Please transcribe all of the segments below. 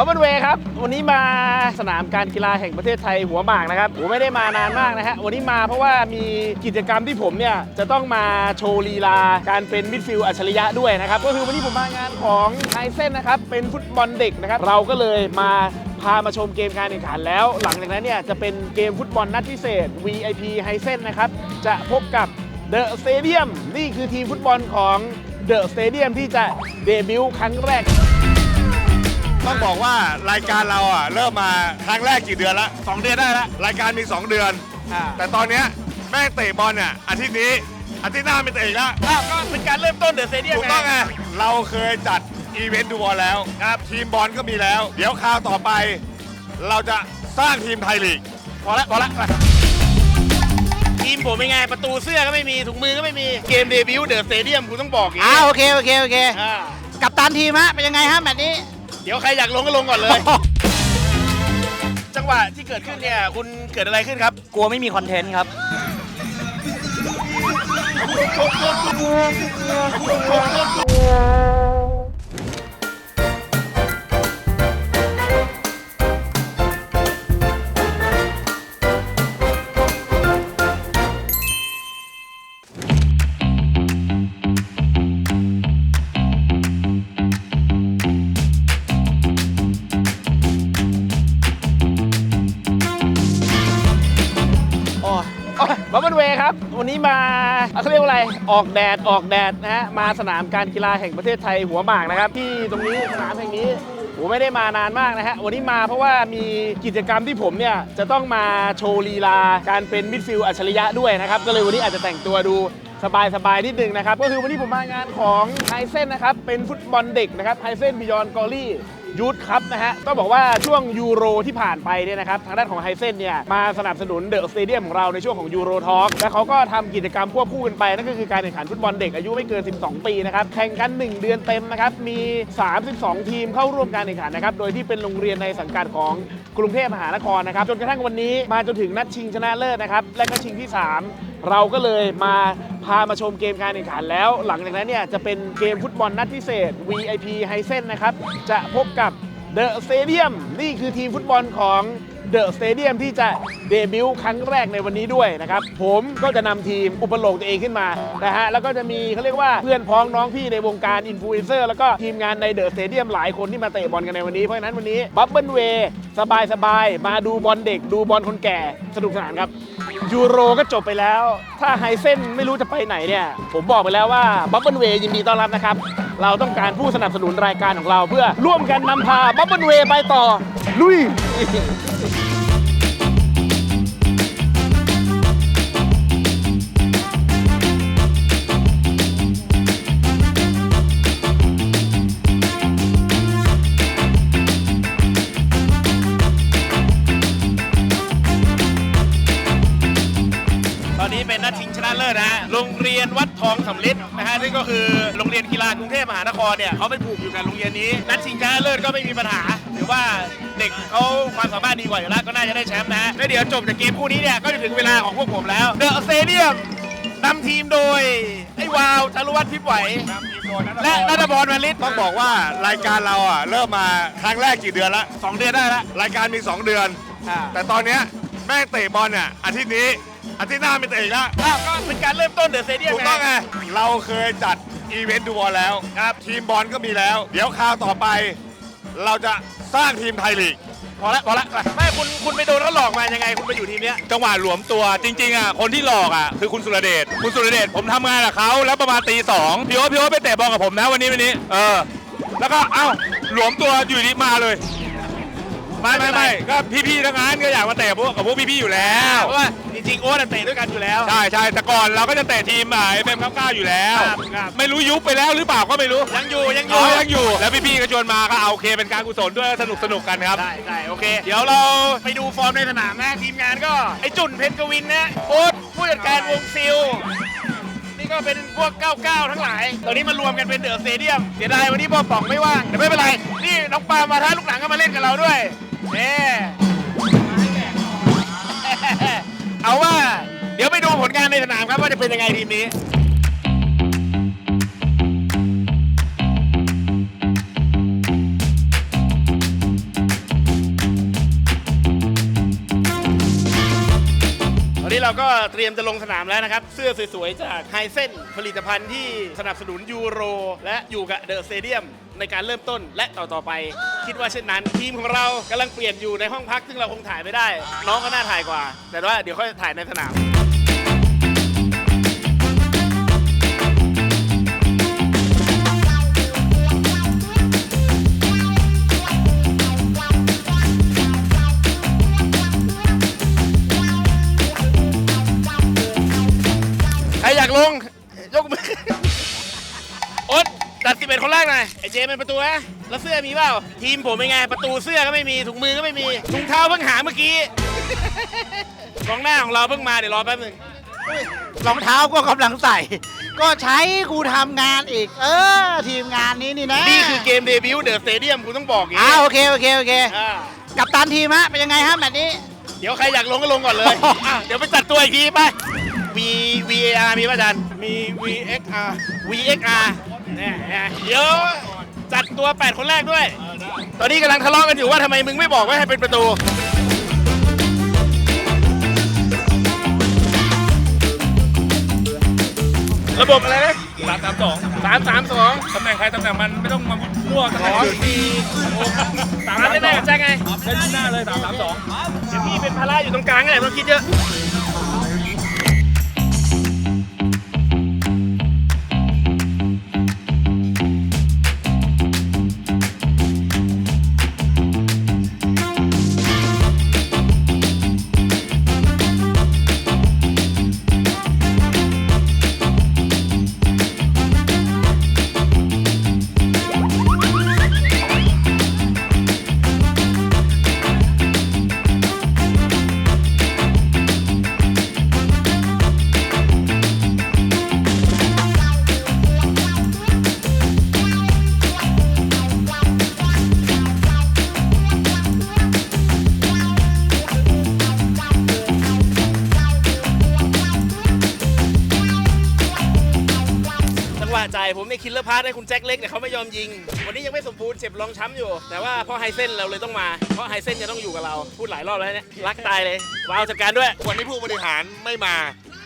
บับเบิลเวย์ครับ วันนี้มาสนามการกีฬาแห่งประเทศไทยหัวหมากนะครับผมไม่ได้มานานมากนะฮะ วันนี้มาเพราะว่ามีกิจกรรมที่ผมเนี่ย จะต้องมาโชว์ลีลา การเป็นมิดฟิลด์อัจฉริยะด้วยนะครับ ก็คือวันนี้ผมมางานของไฮเซนนะครับ เป็นฟุตบอลเด็กนะครับ เราก็เลยมาพามาชมเกมการแข่งขันแล้ว หลังจากนั้นเนี่ยจะเป็นเกมฟุตบอลนัดพิเศษ VIP ไฮเซนนะครับจะพบกับเดอะสเตเดียมนี่คือทีมฟุตบอลของเดอะสเตเดียมที่จะเดบิวต์ครั้งแรก ต้องบอกว่ารายการเราอะเริ่มมาครั้งแรกกี่เดือนละสองเดือนได้ละรายการมี 2 เดือนแต่ตอนเนี้ยแม่งเตะบอลเนี่ยอาทิตย์นี้อาทิตย์หน้าไม่เตะอีกแล้วอ้าวก็เป็นการเริ่มต้นเดอะสเตเดียมถูกต้องไงเราเคยจัดอีเวนต์ดูบอลแล้วครับทีมบอลก็มีแล้ว เดี๋ยวคราวต่อไป เราจะสร้างทีมไทยลีกพอละพอละไปทีมผมเป็นไง ประตูเสื้อก็ไม่มี ถุงมือก็ไม่มี เกมเดบิวต์เดอะสเตเดียมคุณต้องบอกอย่างอ่านี้โอเค โอเค โอเค อ่า กับตันทีมฮะ เป็นยังไงฮะแมตช์นี้ เดี๋ยวใครอยากลงก็ลงก่อนเลย จังหวะที่เกิดขึ้นเนี่ย คุณเกิดอะไรขึ้นครับ กลัวไม่มีคอนเทนต์ครับโมาเขาเรียกว่าอะไร ออกแดดออกแดดนะฮะ มาสนามการกีฬาแห่งประเทศไทยหัวหมากนะครับ ที่ตรงนี้สนามแห่งนี้ผมไม่ได้มานานมากนะฮะ วันนี้มาเพราะว่ามีกิจกรรมที่ผมเนี่ย จะต้องมาโชว์ลีลา การเป็นมิดฟิลด์อัจฉริยะด้วยนะครับ ก็เลยวันนี้อาจจะแต่งตัวดูสบายสบายๆนิดนึงนะครับ ก็คือวันนี้ผมมางานของไฮเซนนะครับ เป็นฟุตบอลเด็กนะครับไฮเซนบิยอนกอรี่ ยูทครับนะฮะต้องบอกว่าช่วงยูโรที่ผ่านไปเนี่ยนะครับทางด้านของไฮเซนเนี่ยมาสนับสนุนเดอะสเตเดียมของเราในช่วงของยูโรทอล์กและเขาก็ทำกิจกรรมควบคู่กันไปนั่นก็คือการแข่งขันฟุตบอลเด็กอายุไม่เกิน 12 ปีนะครับแข่งกัน 1 เดือนเต็มนะครับมี 32 ทีมเข้าร่วมการแข่งขันนะครับโดยที่เป็นโรงเรียนในสังกัดของกรุงเทพมหานครนะครับจนกระทั่งวันนี้มาจนถึงนัดชิงชนะเลิศนะครับและก็ชิงที่ 3 เราก็เลยมาพามาชมเกมการแข่งขันแล้ว หลังจากนั้นเนี่ยจะเป็นเกมฟุตบอลนัดพิเศษ VIP ไฮเซนนะครับ จะพบกับเดอะสเตเดียมนี่คือทีมฟุตบอลของ เดอะสเตเดียมที่จะเดบิวต์ครั้งแรกในวันนี้ด้วยนะครับ ผมก็จะนำทีมอุปโลกตัวเองขึ้นมานะฮะแล้วก็จะมีเขาเรียกว่าเพื่อนพ้องน้องพี่ในวงการอินฟลูเอนเซอร์แล้วก็ทีมงานในเดอะสเตเดียมหลายคนที่มาเตะบอลกันในวันนี้ เพราะฉะนั้นวันนี้บับเบิลเวย์สบายสบายๆมาดูบอลเด็กดูบอลคนแก่สนุกสนานครับยูโรก็จบไปแล้ว ถ้าไฮเซนไม่รู้จะไปไหนเนี่ย ผมบอกไปแล้วว่าบับเบิลเวย์ยินดีต้อนรับนะครับ เราต้องการผู้สนับสนุนรายการของเราเพื่อร่วมกันนำพาบับเบิลเวย์ไปต่อ ลุ นนัดชิงชนะเลิศนะฮะโรงเรียนวัดทองสำลิดนะฮะนี่ก็คือโรงเรียนกีฬากรุงเทพมหานครเนี่ยเขาไปผูกอยู่กับโรงเรียนนี้นัดชิงชนะเลิศก็ไม่มีปัญหาถือว่าเด็กเขาความสามารถดีกว่าอยู่แล้วก็น่าจะได้แชมป์นะฮะแล้วเดี๋ยวจบจากเกมคู่นี้เนี่ยก็จะถึงเวลาของพวกผมแล้วเดอะสเตเดียมนำทีมโดยไอ้วาวจารุวัฒน์พิบไหว และนัทบอลมาลิศต้องบอกว่ารายการเราอะเริ่มมาครั้งแรกกี่เดือนละสองเดือนได้ละ รายการมี 2 เดือนอ่าแต่ตอนเนี้ยแม่งเตะบอลเนี่ยอาทิตย์นี้ อาทิตย์หน้าไม่เตะอีกแล้วอ้าวก็เป็นการเริ่มต้นเดอะสเตเดียมถูกต้องไง เราเคยจัดอีเวนต์ดูบอลแล้วครับทีมบอลก็มีแล้ว เดี๋ยวคราวต่อไป เราจะสร้างทีมไทยลีก พอละพอละไม่คุณคุณไปโดนเขาหลอกมายังไงคุณไปอยู่ทีมเนี้ย จังหวะหลวมตัวจริงๆอะคนที่หลอกอะคือคุณสุรเดชคุณสุรเดชผมทำงานกับเขาแล้วประมาณตีสองพี่โอ๊ตพี่โอ๊ตไปเตะบอลกับผมนะวันนี้วันนี้ เออ แล้วก็เอ้าหลวมตัวอยู่ดีมาเลยไม่ไม่ไม่ก็พี่ๆทั้งนั้นก็อยากมาเตะพวกกับพวกพี่ๆอยู่แล้ว เพราะว่าจ ริงๆโอ๊ตอะเตะด้วยกันอยู่แล้ว ใช่ใช่แต่ก่อนเราก็จะเตะทีมอะเอ็มเก้าอยู่แล้ว ครับครับ ไม่รู้ยุบไปแล้วหรือเปล่าก็ไม่รู้ยังอยู่ยังออ๋ยู่อยังอยู่ แล้วพี่ๆก็ชวนมาก็เอาโอเคเป็นการกุศลด้วยสนุกสนุกๆกันครับ ได้ได้โอเค เดี๋ยวเราไปดูฟอร์มในสนามนะทีมงานก็ไอจุนเพนกวินนะโอ๊ตผู้จัดการวงซิล นี่ก็เป็นพวก 99 ทั้งหลาย ตอนนี้มารวมกันเป็นเดอะสเตเดียมเสียดายวันนี้พ่อป๋องไม่ว่างแต่ไม่เป็นไร นี่น้องปามาท้าลูกหลังก็มาเล่นกับเราด้วยเน่ เอาว่า เดี๋ยวไปดูผลงานในสนามครับว่าจะเป็นยังไงทีมนี้ ตอนนี้เราก็เตรียมจะลงสนามแล้วนะครับ เสื้อสวยๆ จากไฮเซนผลิตภัณฑ์ที่สนับสนุนยูโร และอยู่กับเดอะสเตเดียม ในการเริ่มต้นและต่อๆไป คิดว่าเช่นนั้น ทีมของเรากำลังเปลี่ยนอยู่ในห้องพักซึ่งเราคงถ่ายไม่ได้ น้องก็น่าถ่ายกว่า แต่ว่าเดี๋ยวค่อยถ่ายในสนาม ใครอยากลง ยกมือ ตตัดสิบเอ็ดคนแรกหน่อยไอเจเป็นประตูนะแล้วเสื้อมีเปล่า ทีมผมเป็นไง ประตูเสื้อก็ไม่มี ถุงมือก็ไม่มี ถุงเท้าเพิ่งหาเมื่อกี้ กองหน้าของเราเพิ่งมาเดี๋ยวรอแป๊บหนึงรองเท้าก็กำลังใส่ ก็ใช้กูทำงานอีก เออ ทีมงานนี้นี่นะนี่คือเกมเดบิวต์เดอะสเตเดียมคุณต้องบอกอย่างอ่านี้โอเคโอเคโอเค อ่ากับตันทีมฮะเป็นยังไงฮะแมตช์นี้ เดี๋ยวใครอยากลงก็ลงก่อนเลย อะเดี๋ยวไปจัดตัวอีกทีไป V VAR มีป่ะอาจารย์มี VXR VXR เนี่ยเนี่ยเดี๋ยวจัดตัว 8 คนแรกด้วย ตอนนี้กำลังทะเลาะกันอยู่ว่าทำไมมึงไม่บอกว่าให้เป็นประตู ระบบอะไรนะสามสามสองสามสามสองตำแหน่งใครตำแหน่งมันไม่ต้องมามั่วตำแหสน่งองสี่สามได้ไหมกับแจ็คไงเล่นหน้าเลยสามสามสองเดี๋ยวพี่เป็นภาระอยู่ตรงกลางไงไม่ต้องคิดเยอะ จังหวะจ่ายผมเนี่ยคิลเลอร์พาร์ทให้คุณแจ็คเล็กเนี่ยเขาไม่ยอมยิง วันนี้ยังไม่สมบูรณ์เจ็บรองช้ำอยู่ แต่ว่าเพราะไฮเซนเราเลยต้องมา เพราะไฮเซนจะต้องอยู่กับเรา พูดหลายรอบแล้วเนี่ย รักตายเลยวาวจัดการด้วย วันนี้ผู้บริหารไม่มา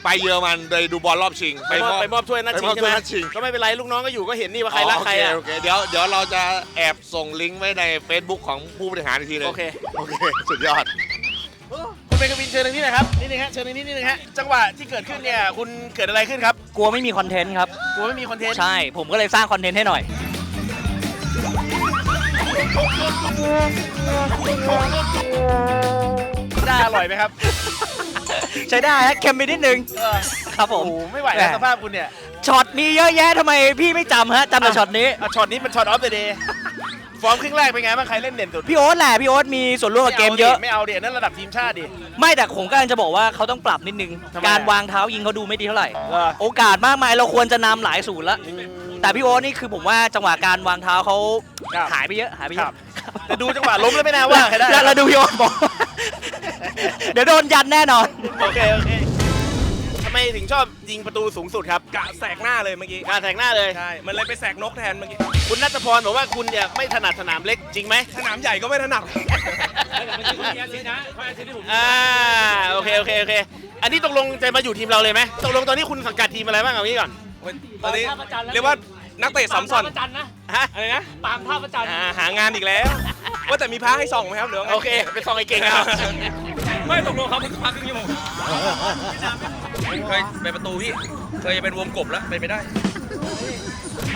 ไปเยอรมันไปดูบอลรอบชิง ไปมอบไปมอบถ้วยนัดชิงไปมอบใช่ไหมถ้วยนัดชิงก็ไม่เป็นไรลูกน้องก็อยู่ก็เห็นนี่ว่าใครรักใครอะโอเคโอเคเดี๋ยวเดี๋ยวเราจะแอบส่งลิงก์ไว้ใน Facebook ของผู้บริหารอีกทีหนึงโอเคโอเคสุดยอดคุณเป็นกวินเชิญทางนี้หน่อยครับนี่นึงฮะเชิญทางนี้นิดนึงฮะจังหวะที่เกิดขึ้นเนี่ยคุณเกิดอะไรขึ้นครับ กลัวไม่มีคอนเทนต์ครับ กลัวไม่มีคอนเทนต์ ใช่ ผมก็เลยสร้างคอนเทนต์ให้หน่อย ได้อร่อยไหมครับ ใช้ได้ฮะเค็มไปนิดนึง เออครับผโอ้ม โหไม่ไหวแล้วสภาพคุณเนี่ยช็อตมีเยอะแยะทำไมพี่ไม่จำฮะจำแต่ช็อตนี้ อะช็อตนี้มันช็อตออฟเดอะเดย์ ฟอร์มครึ่งแรกเป็นไงบ้างใครเล่นเด่นสุดพี่โอ๊ตแหละพี่โอ๊ตมีส่วนร่วมกับเกมเยอะ ไม่เอาดินั่นระดับทีมชาติดิ ไม่แต่ผมก็ยังจะบอกว่าเขาต้องปรับนิดนึง ทำไมการอะวางเท้ายิงเขาดูไม่ดีเท่าไหร่เออโอกาสมากมายเราควรจะนำหลายศูนย์แล้วแต่พี่โอ๊ตนี่คือผมว่าจังหวะการวางเท้าเขาครับหายไปเยอะหายไปเยครัอะบ แต่ดูจังหวะล้มแล้วไม่น่าว่าใครได้แล้วเราดูพี่โอ๊ตบอก เดี๋ยวโดนยันแน่นอน โอเค โอเคทำ ไมถึงชอบยิงประตูสูงสุดครับกะแสกหน้าเลยเมื่อกี้การแทงหน้าเลย ใช่มันเลยไปแสกนกแทนเมื่อกี้คุณนัทพรบอกว่าคุณเนี่ยไม่ถนัดสนามเล็กจริงไหมสนามใหญ่ก็ไม่ถนัดอ่าโอเคโอเคโอเค อันนี้ตกลงจะมาอยู่ทีมเราเลยไหมตกลงตอนนี้คุณสังกัดทีมอะไรบ้างเอางี้ก่อนตอนนี้เรียกว่านักเตะสามซอนฮะอะไรนะตามท่าประจันอ่าหางานอีกแล้ว ว่าแต่มีพระให้ส่องไหมครับหรือว่าไงโอเคเป็นซองไอ้เก่งครับไม่ตกลงเขาพักครึ่งชั่วโมง เคยไปประตูพี่ เคยจะเป็นวงกบแล้วเป็นไปได้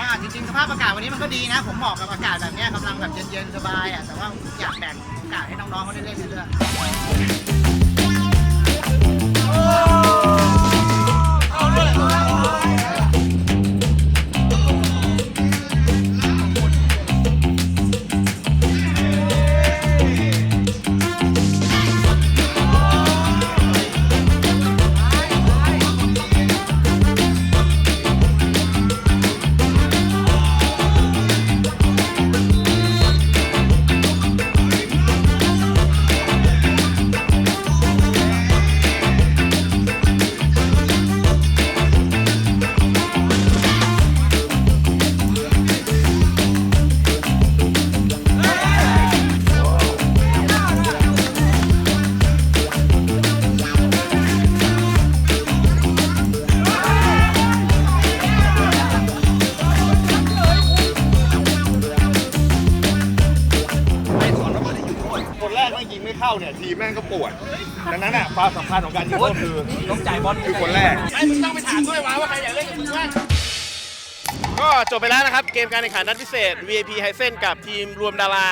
ว่าจริงๆสภาพอากาศวันนี้มันก็ดีนะ ผมเหมาะกับอากาศแบบเนี้ยกำลังแบบเย็นๆสบายอะแต่ว่าอยากแบ่งโอกาสให้น้องๆเขาได้เล่นเรื่อยๆ เนี่ยทีมแม่งก็ปวด ดังนั้นอะความสำคัญของการยิงโทษคือต้องจ่ายบอลคือคนแรก ไอ้มึงต้องไปถามด้วยว่าว่าใครอยากเล่นกับมึงบ้างก็จบไปแล้วนะครับ เกมการแข่งขันนัดพิเศษ VIP ไฮเซนกับทีมรวมดารา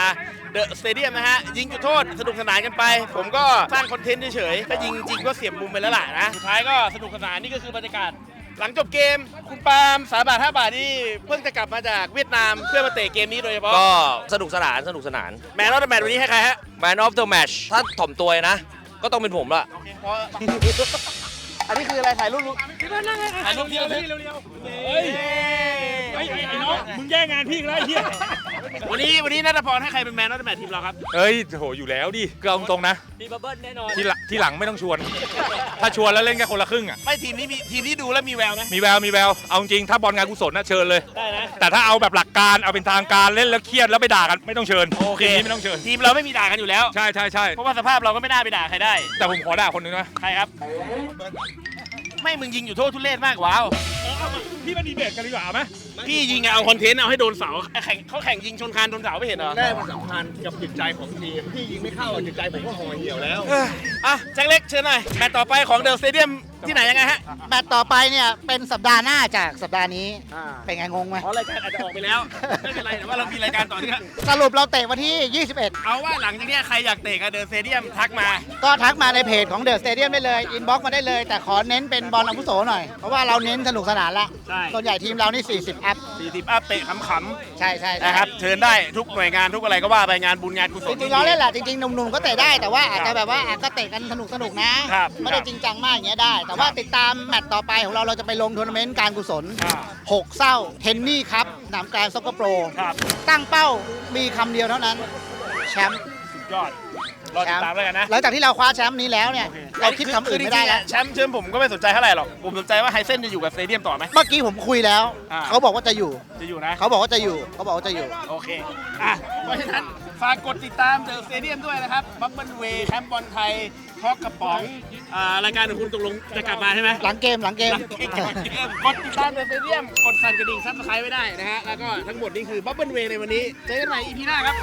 เดอะสเตเดียมนะฮะ ยิงจุดโทษสนุกสนานกันไป ผมก็สร้างคอนเทนต์เฉยๆถ้ายิงจริงก็เสียบมุมไปแล้วล่ะนะ สุดท้ายก็สนุกสนานนี่ก็คือบรรยากาศ หลังจบเกมคุณปาล์มสาบาทห้าบาทนี่เพิ่งจะกลับมาจากเวียดนามเพื่อมาเตะเกมนี้โดยเฉพาะก็สนุกสนานสนุกสนานแมนออฟเดอะแมตช์วันนี้ให้ใครฮะ Man of the Match ถ้าถ่อมตัวนะ ก็ต้องเป็นผมละโอเคเพราะอันนี้คืออะไรถ่ายรูปถ่ายรูปเดียวเลยเฮ้ยไอ้น้องมึงแย่งงานพี่แล้วไอ้เหี้ย วันนี้วันนี้นัทพรให้ใครเป็นแมนนัทแมททีมเราครับ เอ้ยโหอยู่แล้วดิก็เอาตรงๆนะมีบับเบิ้ลแน่นอน ที่หลังที่หลังไม่ต้องชวน ถ้าชวนแล้วเล่นแค่คนละครึ่งอะไม่ทีมนี้มีทีมนี้ดูแล้วมีแววนะมีแววมีแววเอาจริงถ้าบอลงานกุศลนะเชิญเลย ได้นะ แต่ถ้าเอาแบบหลักการเอาเป็นทางการเล่นแล้วเครียดแล้วไปด่ากันไม่ต้องเชิญโอเค ทีมนี้ไม่ต้องเชิญ ทีมเราไม่มีด่ากันอยู่แล้ว ใช่ใช่ใช่เพราะว่าสภาพเราก็ไม่น่าไปด่าใครได้แต่ผมขอด่าคนหนึงนะใครครับ ไม่มึงยิงอยู่โทษทุเรศมากว้า วพี่มาดีเบตกันดีกว่าไหมพี่ยิงอะเอาคอนเทนต์เอาให้โดนเสาแข่งเขาแข่งยิงชนคานโดนเสาไม่เห็นเหรอแรกมันสำคัญกับจิตใจของทีมพี่ยิงไม่เข้าจิตใจผมก็ห่อเหี่ยวแล้วอะแจ็คเล็กเชิญหน่อยแมตช์ต่อไปของเดอะสเตเดียมที่ไหนยังไงฮะแมตช์ต่อไปเนี่ยเป็นสัปดาห์หน้าจากสัปดาห์นี้อ่าเป็นไงงงไหมอ๋อรายการอาจจะออกไปแล้วไม่เป็นไรแต่ว่าเรามีรายการต่อเนื่องสรุปเราเตะวันที่ 21 เอาว่าหลังจากเนี้ยใครอยากเตะกับเดอะสเตเดียมทักมา ก็ทักมาในเพจของเดอะสเตเดียมได้เลย อินบ็อกมาได้เลย แต่ขอเน้นเป็นบอลอาวุโสหน่อย เพราะว่าเราเน้นสนุกสนานละใช่ ส่วนใหญ่ทีมเรานี่ 40 อัพ 40อัพเตะขำใช่ใช่ๆใช่นะครับเชิญได้ทุกหน่วยงานทุกอะไรก็ว่าไปงานบุญงานกุศจล ริงๆเราเล่นแหละจริงๆหนุ่มๆก็เตะได้แต่ว่าอาจจะแบบว่าอาจจะเตะกันสนุกสนุกๆนะครับไม่ได้จริงจังมากอย่างเงี้ยได้ แต่ว่าติดตามแมตช์ต่อไปของเราเราจะไปลงทัวร์นาเมนต์การกุศลอ่า หกเศร้าเทนนี่ครับหนามกลางซ็อกเกอร์โปร ครับ ตั้งเป้ามีคำเดียวเท่านั้น แชมป์สุด ยอด รอติดตามแล้วกันนะ หลังจากที่เราคว้าแชมป์นี้แล้วเนี่ย เราคิดคำอื่นไม่ได้แล้ว แชมป์เชิญผมก็ไม่สนใจเท่าไหร่หรอก ผมสนใจว่าไฮเซนจะอยู่กับสเตเดียมต่อไหม เมื่อกี้ผมคุยแล้วอ่าเขาบอกว่าจะอยู่ จะอยู่นะ เขาบอกว่าจะอยู่ เขาบอกว่าจะอยู่ โอเค อะ เพราะฉะนั้นฝากกดติดตามเดอะสเตเดียมด้วยนะครับ บับเบิลเวย์แคมป์บอลไทยทอกกระป๋อง อ่ารายการของคุณตกลงจะกลับมาใช่ไหมหลังเกมหลังเกมหลังเกม กดติดตามเดอะสเตเดียม กดสั่นกระดิ่งซับสไครต์ไว้ได้นะฮะ แล้วก็ทั้งหมดนี่คือบับเบิลเวย์ในวันนี้ เจอกันใหม่ EP หน้าครับ